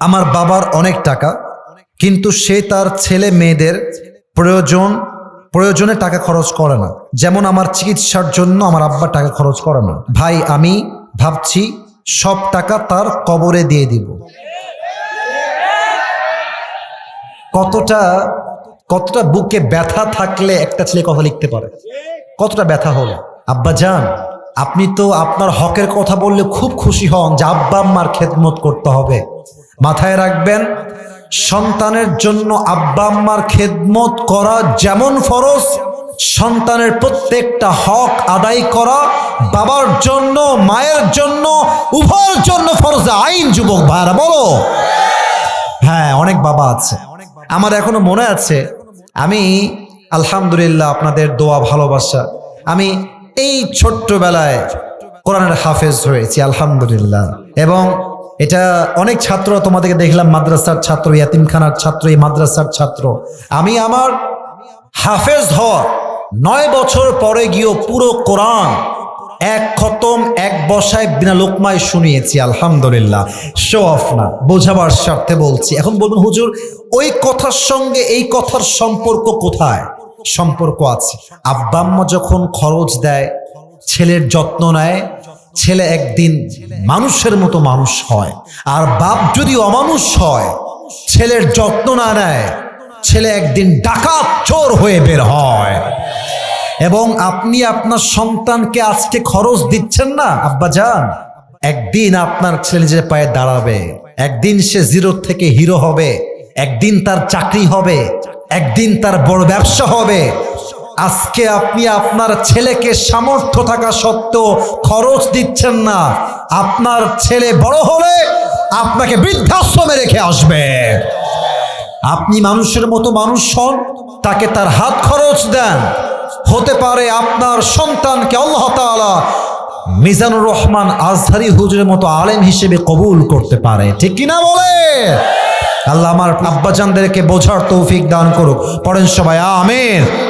আমার বাবার অনেক টাকা, কিন্তু সে তার ছেলে মেয়েদের প্রয়োজন, প্রয়োজনে টাকা খরচ করে না। যেমন আমার চিকিৎসার জন্য আমার আব্বা টাকা খরচ করে না। ভাই, আমি ভাবছি সব টাকা তার কবরে দিয়ে দিব। কতটা কতটা বুকে ব্যথা থাকলে একটা ছেলে কথা লিখতে পারে? কতটা ব্যথা হলো? আব্বা যান, আপনি তো আপনার হকের কথা বললে খুব খুশি হন যে আব্বা আম্মার খেদমত করতে হবে। মাথায় রাখবেন, সন্তানের জন্য আব্বা আম্মার খেদমত করা যেমন ফরজ, সন্তানের প্রত্যেকটা হক আদায় করা বাবার জন্য, মায়ের জন্য, উভয়ের জন্য ফরজ। আইন, যুবক ভাইরা বলো। হ্যাঁ অনেক বাবা আছে। আমার এখনও মনে আছে, আমি আলহামদুলিল্লাহ আপনাদের দোয়া, ভালোবাসা, আমি এই ছোট্টবেলায় কোরআনের হাফেজ হয়েছি, আলহামদুলিল্লাহ। এবং এটা অনেক ছাত্র তোমাদেরকে দেখলাম, মাদ্রাসার ছাত্র, ইয়াতিমখানার ছাত্র, এই মাদ্রাসার ছাত্র। আমি আমার হাফেজ হওয়ার নয় বছর পরে গিয়েও পুরো কোরআন এক খতম, এক বসায় বিনা লোকমায় শুনিয়েছি, আলহামদুলিল্লাহ। শো অফ না, বোঝাবার স্বার্থে বলছি। এখন বলুন, হুজুর, ওই কথার সঙ্গে এই কথার সম্পর্ক কোথায়? সম্পর্ক আছে। আব্বা আম্মা যখন খরচ দেয়, ছেলের যত্ন নেয় ছেলে একদিন মানুষের মতো মানুষ হয়। আর বাপ যদি অমানুষ হয়, ছেলের যত্ন না নেয়, ছেলে একদিন ডাকাত চোর হয়ে বের হয়। এবং আপনি আপনার সন্তানকে আজকে খরচ দিচ্ছেন না? আব্বা যান, একদিন আপনার ছেলে যে পায়ে দাঁড়াবে, একদিন সে জিরো থেকে হিরো হবে, একদিন তার চাকরি হবে, একদিন তার বড় ব্যবসা হবে আজকে আপনি আপনার ছেলেকে সামর্থ্য থাকা সত্ত্বেও খরচ দিচ্ছেন না। আপনার ছেলে বড় হলে আপনাকে বৃদ্ধাশ্রমে রেখে আসবে। আপনি মানুষের মতো মানুষ হন, তাকে তার হাত খরচ দেন। হতে পারে আপনার সন্তানকে আল্লাহ মিজানুর রহমান আজহারি হুজুরের মতো আলেম হিসেবে কবুল করতে পারে। ঠিক কিনা বলে? আল্লাহ আমার আব্বাজানদেরকে বোঝার তৌফিক দান করুক। পড়েন সবাই, আমেন।